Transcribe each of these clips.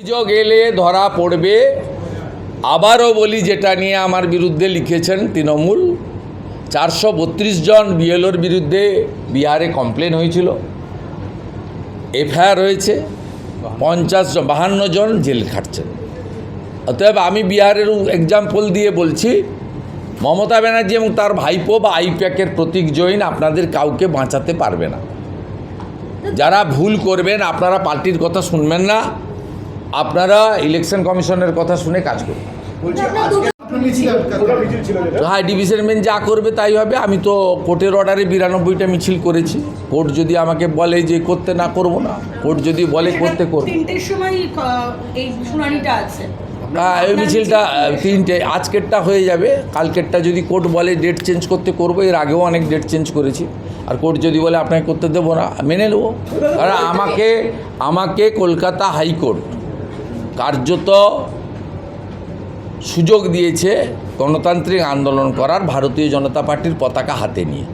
অভিযোগ এলে ধরা পড়বে। আবারও বলি যেটা নিয়ে আমার বিরুদ্ধে লিখেছেন তৃণমূল। চারশো বত্রিশ জন বিএলওর বিরুদ্ধে বিহারে কমপ্লেন হয়েছিল। এফআইআর হয়েছে। পঞ্চাশ জন, বাহান্ন জন জেল খাটছেন অতএব আমি বিহারের এক্সাম্পল দিয়ে বলছি, মমতা ব্যানার্জি এবং তার ভাইপো বা আইপ্যাকের প্রতীক জৈন আপনাদের কাউকে বাঁচাতে পারবে না। যারা ভুল করবেন, আপনারা পার্টির কথা শুনবেন না। আপনারা ইলেকশন কমিশনের কথা শুনে কাজ যেটা হাই ডিভিশন বেঞ্চ যা করবে তাই হবে। আমি তো কোর্টের অর্ডারে বিরানব্বইটা মিছিল করেছি। কোর্ট যদি আমাকে বলে যে করতে না করব না কোর্ট যদি বলে করতে করব। হ্যাঁ এই মিছিলটা তিনটে আজকেরটা হয়ে যাবে। কালকেরটা যদি কোর্ট বলে ডেট চেঞ্জ করতে করব এর আগেও অনেক ডেট চেঞ্জ করেছি। আর কোর্ট যদি বলে আপনাকে করতে দেবো না মেনে নেব। কারণ আমাকে আমাকে কলকাতা হাইকোর্ট কার্যত সুযোগ দিয়েছে গণতান্ত্রিক আন্দোলন করার ভারতীয় জনতা পার্টির পতাকা হাতে নিয়ে।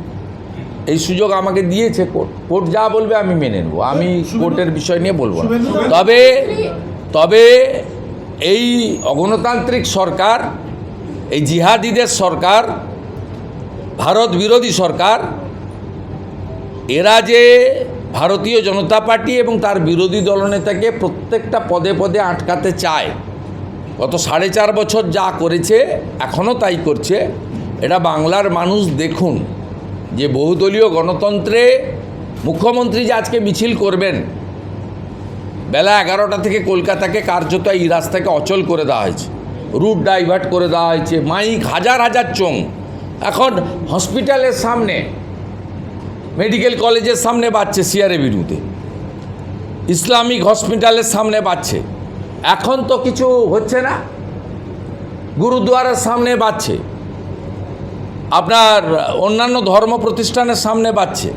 এই সুযোগ আমাকে দিয়েছে কোর্ট। কোর্ট যা বলবে আমি মেনে নেব। আমি কোর্টের বিষয় নিয়ে বলব না। তবে তবে এই অগণতান্ত্রিক সরকার এই জিহাদিদের সরকার ভারত বিরোধী সরকার এরা যে ভারতীয় জনতা পার্টি এবং তার বিরোধী দলনেতাকে প্রত্যেকটা পদে পদে আটকাতে চায়। গত সাড়ে চার বছর যা করেছে, এখনও তাই করছে। এটা বাংলার মানুষ দেখুন যে বহুদলীয় গণতন্ত্রে মুখ্যমন্ত্রী যে আজকে মিছিল করবেন, বেলা এগারোটা থেকে কলকাতাকে কার্যত এই রাস্তাকে অচল করে দেওয়া হয়েছে। রুট ডাইভার্ট করে দেওয়া হয়েছে, মাইক হাজার হাজার চোং এখন হসপিটালের সামনে মেডিকেল কলেজের সামনে বাজছে সিআরে বিরুদ্ধে। ইসলামিক হসপিটালের সামনে বাজছে এখন তো কিছু হচ্ছে না। গুরুদুয়ারের সামনে বাজছে আপনার অন্যান্য ধর্ম প্রতিষ্ঠানের সামনে বাজছে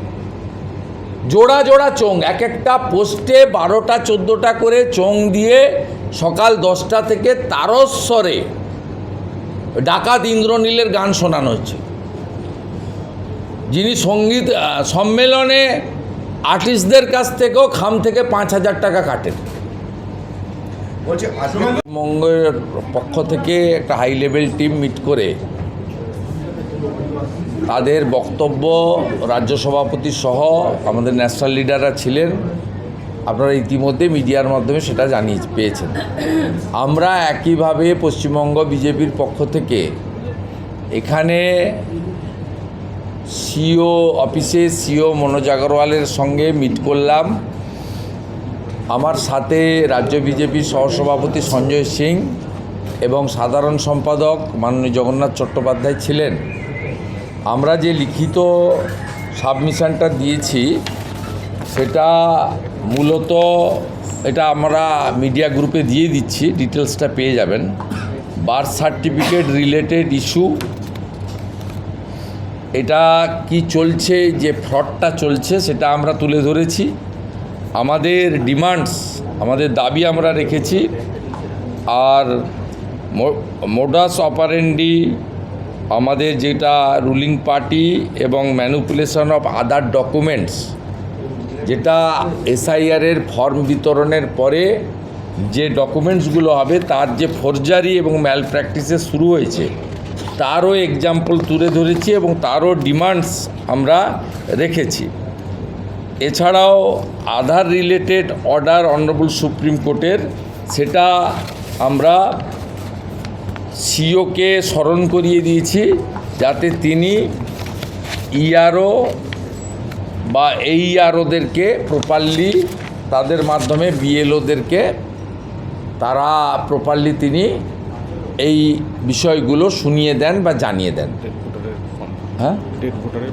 জোড়া জোড়া চোং এক একটা পোস্টে বারোটা, চোদ্দোটা করে চোং দিয়ে সকাল দশটা থেকে তারস্বরে ডাকাত ইন্দ্রনীলের গান শোনানো হচ্ছে। যিনি সংগীত সম্মেলনে আর্টিস্টদের কাছ থেকেও খাম থেকে পাঁচ হাজার টাকা কাটেন। আজকে পক্ষ থেকে একটা হাই লেভেল টিম মিট করে তাদের বক্তব্য রাজ্য সভাপতি সহ আমাদের ন্যাশনাল লিডাররা ছিলেন। আপনারা ইতিমধ্যে মিডিয়ার মাধ্যমে সেটা জানিয়ে পেয়েছেন। আমরা একইভাবে পশ্চিমবঙ্গ বিজেপির পক্ষ থেকে এখানে সিও অফিসে সিও মনোজ আগরওয়ালের সঙ্গে মিট করলাম। আমার সাথে রাজ্য বিজেপির সহসভাপতি সঞ্জয় সিং এবং সাধারণ সম্পাদক মাননীয় জগন্নাথ চট্টোপাধ্যায় ছিলেন। আমরা যে লিখিত সাবমিশনটা দিয়েছি, সেটা মূলত এটা আমরা মিডিয়া গ্রুপে দিয়ে দিচ্ছি, ডিটেলসটা পেয়ে যাবেন। বার্থ সার্টিফিকেট রিলেটেড ইস্যু এটা কি চলছে, যে ফ্রডটা চলছে, সেটা আমরা তুলে ধরেছি। আমাদের ডিমান্ডস আমাদের দাবি আমরা রেখেছি। আর মোডাস অপারেন্ডি আমাদের যেটা রুলিং পার্টি এবং ম্যানুপুলেশন অফ আদার ডকুমেন্টস যেটা এসআইআরের ফর্ম বিতরণের পরে যে ডকুমেন্টসগুলো হবে, তার যে ফোরজারি এবং ম্যাল প্র্যাকটিসে শুরু হয়েছে তারও এক্সাম্পল তুলে ধরেছি এবং তারও ডিমান্ডস আমরা রেখেছি। এছাড়াও Aadhaar related order honourable supreme কোর্টের, সেটা আমরা সিওকে স্মরণ করিয়ে দিয়েছি যাতে তিনি ইআরও বা এই আরওদেরকে প্রপারলি তাদের মাধ্যমে বিএলওদেরকে তারা প্রপারলি তিনি এই বিষয়গুলো শুনিয়ে দেন বা জানিয়ে দেন। হ্যাঁ?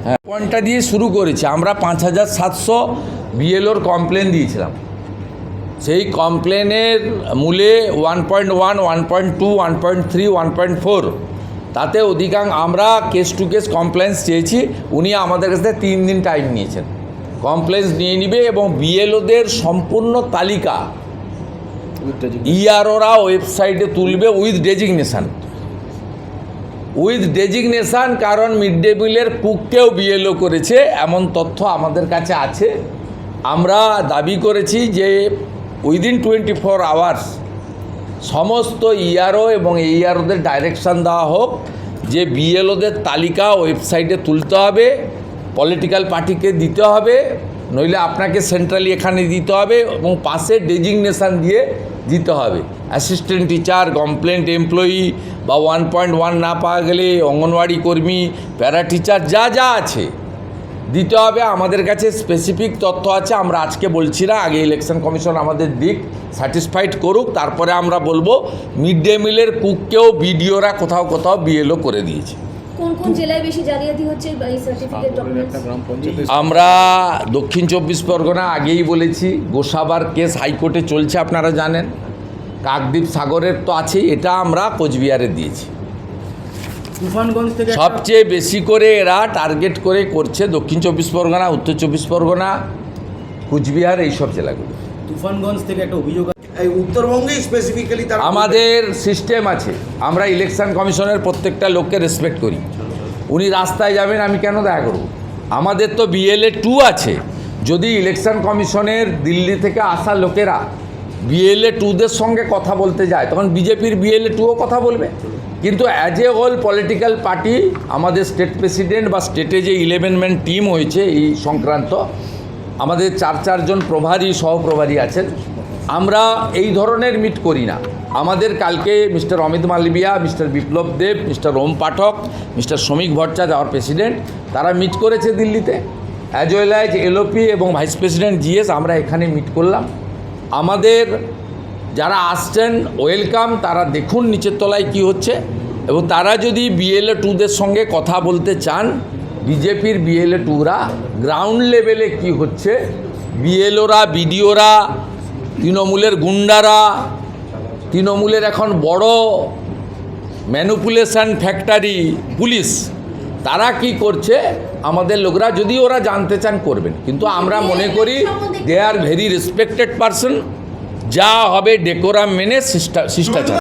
হ্যাঁ পয়েন্টটা দিয়ে শুরু করেছি। আমরা পাঁচ হাজার সাতশো বিএলওর কমপ্লেন দিয়েছিলাম। সেই কমপ্লেনের মূলে one point one one point two one point three one point four তাতে অধিকাংশ আমরা কেস টু কেস কমপ্লেন্স চেয়েছি। উনি আমাদের কাছে তিন দিন টাইম নিয়েছেন। কমপ্লেন্স নিয়ে নিবে এবং বিএলওদের সম্পূর্ণ তালিকা ইআরওরা ওয়েবসাইটে তুলবে উইথ ডেজিগনেশান উইথ ডেজিগনেশান কারণ মিড ডে মিলের কুককেও বিএলও করেছে, এমন তথ্য আমাদের কাছে আছে। আমরা দাবি করেছি যে উইদিন টোয়েন্টি ফোর আওয়ার্স সমস্ত ইআরও এবং এইআরওদের ডাইরেকশান দেওয়া হোক, যে বিএলওদের তালিকা ওয়েবসাইটে তুলতে হবে পলিটিক্যাল পার্টিকে দিতে হবে নইলে আপনাকে সেন্ট্রালি এখানে দিতে হবে এবং পাশে ডেজিগনেশান দিয়ে দিতে হবে। অ্যাসিস্ট্যান্ট টিচার কমপ্লেন্ট এমপ্লয়ি বা ওয়ান পয়েন্ট ওয়ান না পাওয়া গেলে অঙ্গনওয়াড়ি কর্মী প্যারা টিচার যা যা আছে দিতে হবে। আমাদের কাছে স্পেসিফিক তথ্য আছে, আমরা আজকে বলছি না, আগে ইলেকশন কমিশন আমাদের দিক স্যাটিসফাইড করুক, তারপরে আমরা বলব মিড ডে মিলের কুককেও বিডিওরা কোথাও কোথাও বিএলও করে দিয়েছে। কোন কোন জেলায় বেশি জালিয়াতি হচ্ছে এই সার্টিফিকেট ডকুমেন্টস আমরা দক্ষিণ চব্বিশ পরগনা আগেই বলেছি গোসাবার কেস হাইকোর্টে চলছে আপনারা জানেন। কাকদ্বীপ সাগরের তো আছেই এটা আমরা কোচবিহারে দিয়েছি। তুফানগঞ্জ থেকে সবচেয়ে বেশি করে এরা টার্গেট করে করছে দক্ষিণ চব্বিশ পরগনা উত্তর চব্বিশ পরগনা কুচবিহার এইসব জেলাগুলো। তুফানগঞ্জ থেকে একটা অভিযোগ এই উত্তরবঙ্গেই স্পেসিফিক্যালি তারা আমাদের সিস্টেম আছে। আমরা ইলেকশন কমিশনের প্রত্যেকটা লোককে রেসপেক্ট করি। উনি রাস্তায় যাবেন, আমি কেন দেখা করব? আমাদের তো বিএলএ টু আছে। যদি ইলেকশন কমিশনের দিল্লি থেকে আসা লোকেরা বিএলএ টুদের সঙ্গে কথা বলতে যায়, তখন বিজেপির বিএলএ টুও কথা বলবে। কিন্তু as a whole political party আমাদের স্টেট প্রেসিডেন্ট বা স্টেটে যে ইলেভেন ম্যান টিম হয়েছে এই সংক্রান্ত, আমাদের চার চারজন প্রভারী, সহপ্রভারী আছেন। আমরা এই ধরনের মিট করি না। আমাদের কালকে mister Amit Malviya, mister Biplab Deb, mister Om Pathak, mister Shramik Bhattacharya আমার প্রেসিডেন্ট তারা মিট করেছে দিল্লিতে। অ্যাজ ওয়েল অ্যাজ এলওপি এবং ভাইস প্রেসিডেন্ট জিএস আমরা এখানে মিট করলাম। আমাদের যারা আসছেন ওয়েলকাম তারা দেখুন নিচের তলায় কি হচ্ছে। এবং তারা যদি বিএলএ টুদের সঙ্গে কথা বলতে চান বিজেপির বিএলএ টুরা গ্রাউন্ড লেভেলে কি হচ্ছে বিএলওরা বিডিওরা তৃণমূলের গুন্ডারা, তৃণমূলের এখন বড় ম্যানুপুলেশন ফ্যাক্টরি পুলিশ। তারা কি করছে? আমাদের লোকরা যদি ওরা জানতে চান করবেন। কিন্তু আমরা মনে করি they are very respected person যা হবে ডেকোরাম মেনে শিষ্টাচার।